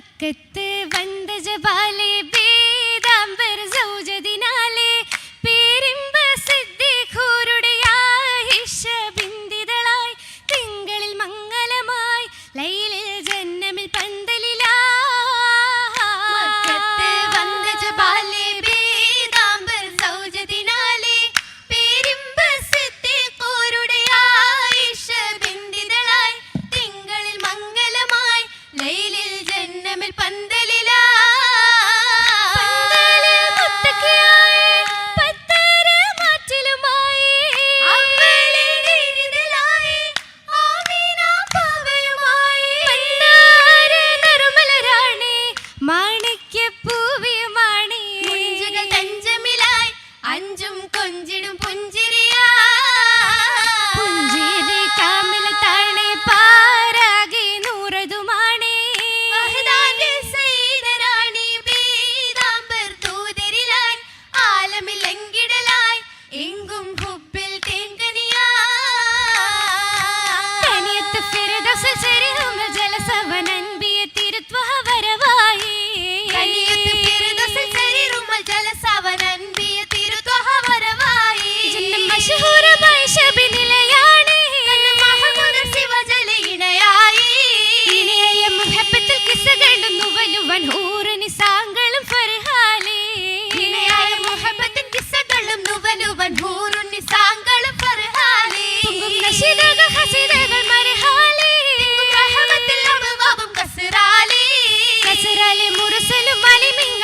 பக்கத்து வந்த ஜபாலே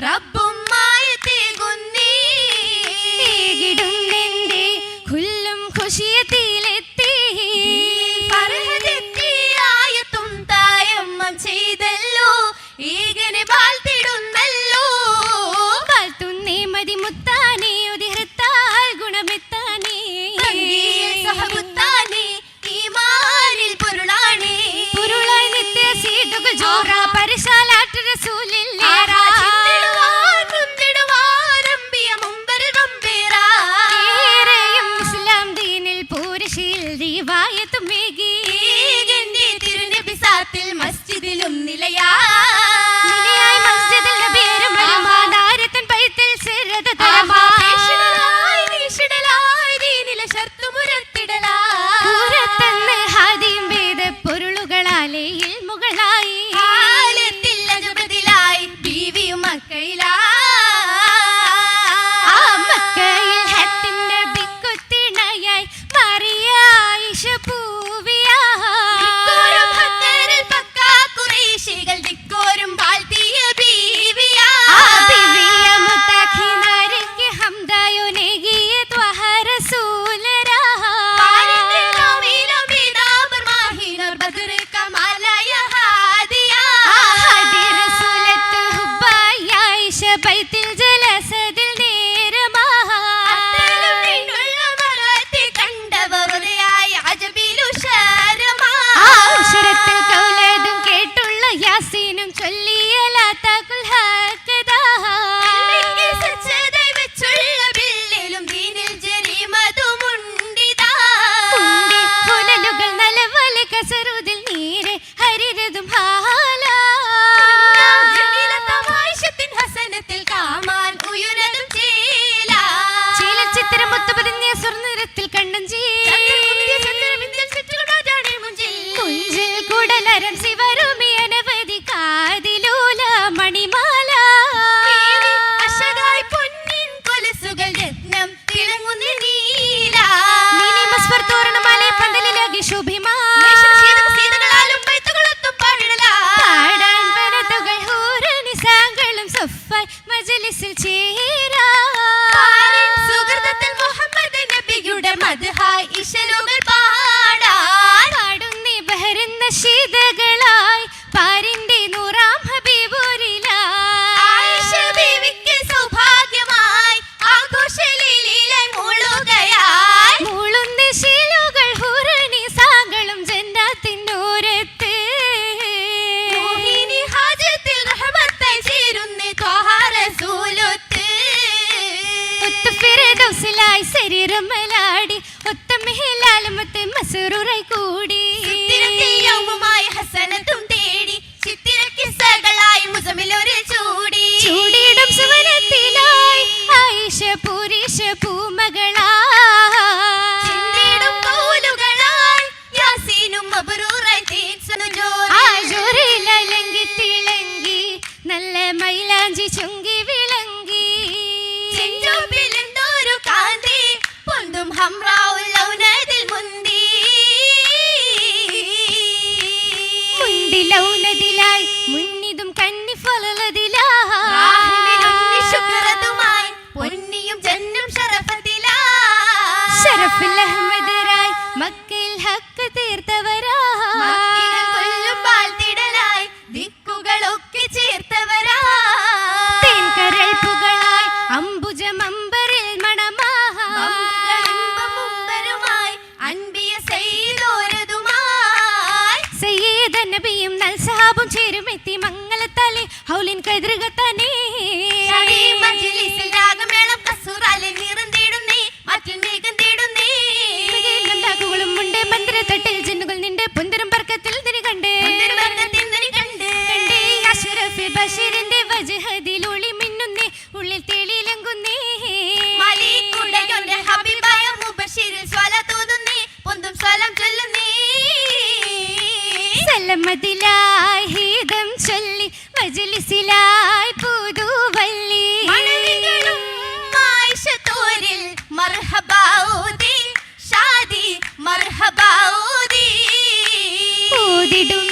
Rabu. वायत Maggi കൗസലായി ശരീരം മലാടി. ഒത്തമ്മേലാലുമത്തെ മസറൂറായി കൂടി. തേടി. ചൂടി. ചൂടിയിടും ആയിഷ പുരീഷ പൂമകളായി. Muy ഹബൗദി ഊതിടും